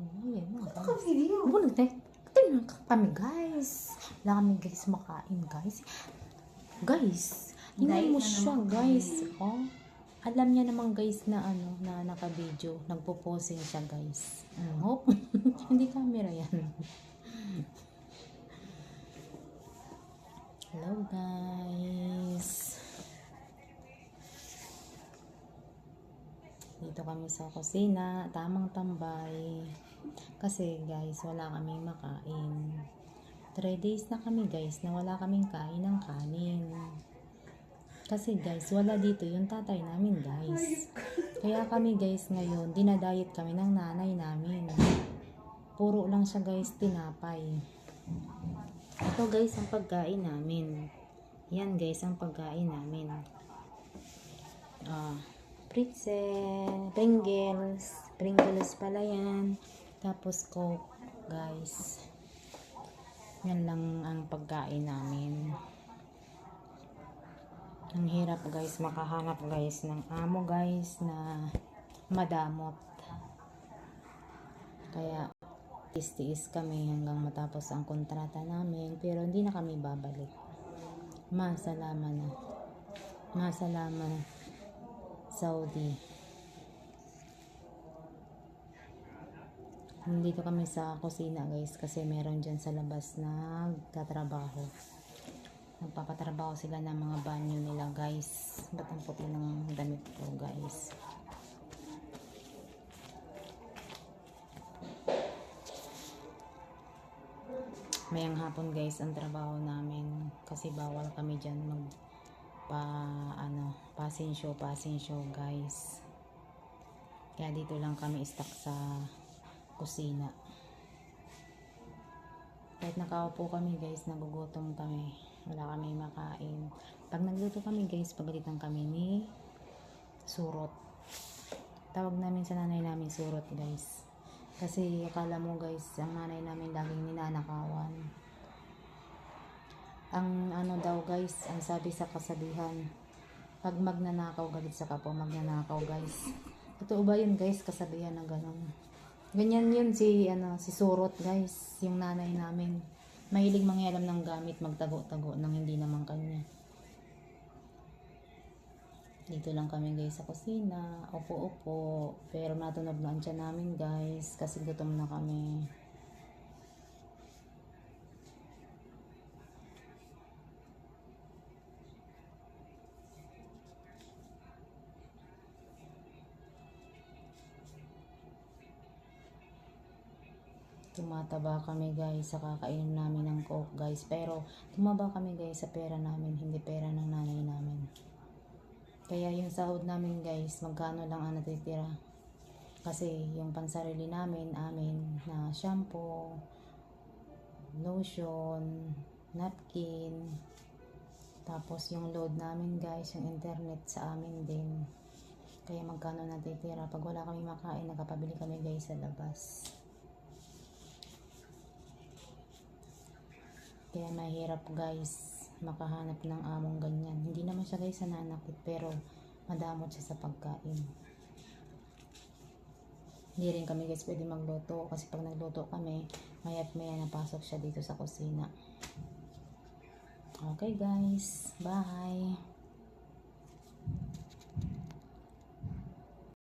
Oh, yan na. Kaka-video. Ano nagtay? Tingnan ka kami guys. Wala kami guys makain guys. Guys, tingnan mo na siya guys. Oh. Alam niya naman guys na ano, na naka-video. Nagpo-posing siya guys. Oh. Hindi camera yan. Hello guys. Dito kami sa kusina, tamang tambay. Kasi guys, wala kaming makain. 3 days na kami guys na wala kaming kain ng kanin. Kasi guys, wala dito yung tatay namin guys. Kaya kami guys ngayon, dinadayet kami ng nanay namin. Puro lang siya guys tinapay. Ito guys ang pagkain namin. Yan guys ang pagkain namin. Ah, pretzel, Pringles, Pringles pala yan. Tapos Coke, guys. Yan lang ang pagkain namin. Ang hirap guys, makahanap guys ng amo guys na madamot. Kaya tiis-tiis kami hanggang matapos ang kontrata namin pero hindi na kami babalik. Masalama na. Masalama. Saudi. Nandito kami sa kusina guys kasi meron dyan sa labas na nagtatrabaho. Nagpapatrabaho sila ng mga banyo nila guys. Ba't ang puti ng damit ko guys? Mayang hapon guys ang trabaho namin kasi bawal kami dyan mag pa ano passing show guys kaya dito lang kami stuck sa kusina. Kahit nakaupo kami guys nagugutom kami. Wala kami makain. Pag nagluto kami guys pagalitan kami ni surot. Tawag namin sa nanay namin surot guys. Kasi akala mo guys ang nanay namin laging ninanakawan. Ang ano daw guys, ang sabi sa kasabihan, pag magnanakaw galit sa kapwa, magnanakaw guys. Totoo ba yun guys, kasabihan na gano'n? Ganyan yun si, ano, si Surot guys, yung nanay namin. Mahilig mangyalam ng gamit, magtago-tago ng hindi naman kanya. Dito lang kami guys sa kusina, upo-upo, pero natunog na ang namin guys, kasi gutom na kami. Tumataba kami guys sa kakainin namin ng coke guys. Pero tumaba kami guys sa pera namin hindi pera ng nanay namin. Kaya yung sahod namin guys magkano lang ang natitira? Kasi yung pansarili namin amin na shampoo lotion napkin tapos yung load namin guys yung internet sa amin din. Kaya magkano natitira? Pag wala kami makain nakapabili kami guys sa labas Kaya mahirap guys makahanap ng among ganyan. Hindi naman siya guys nananakit pero madamot siya sa pagkain. Hindi rin kami guys pwede magluto kasi pag nagluto kami mayat maya napasok siya dito sa kusina. Okay guys, bye!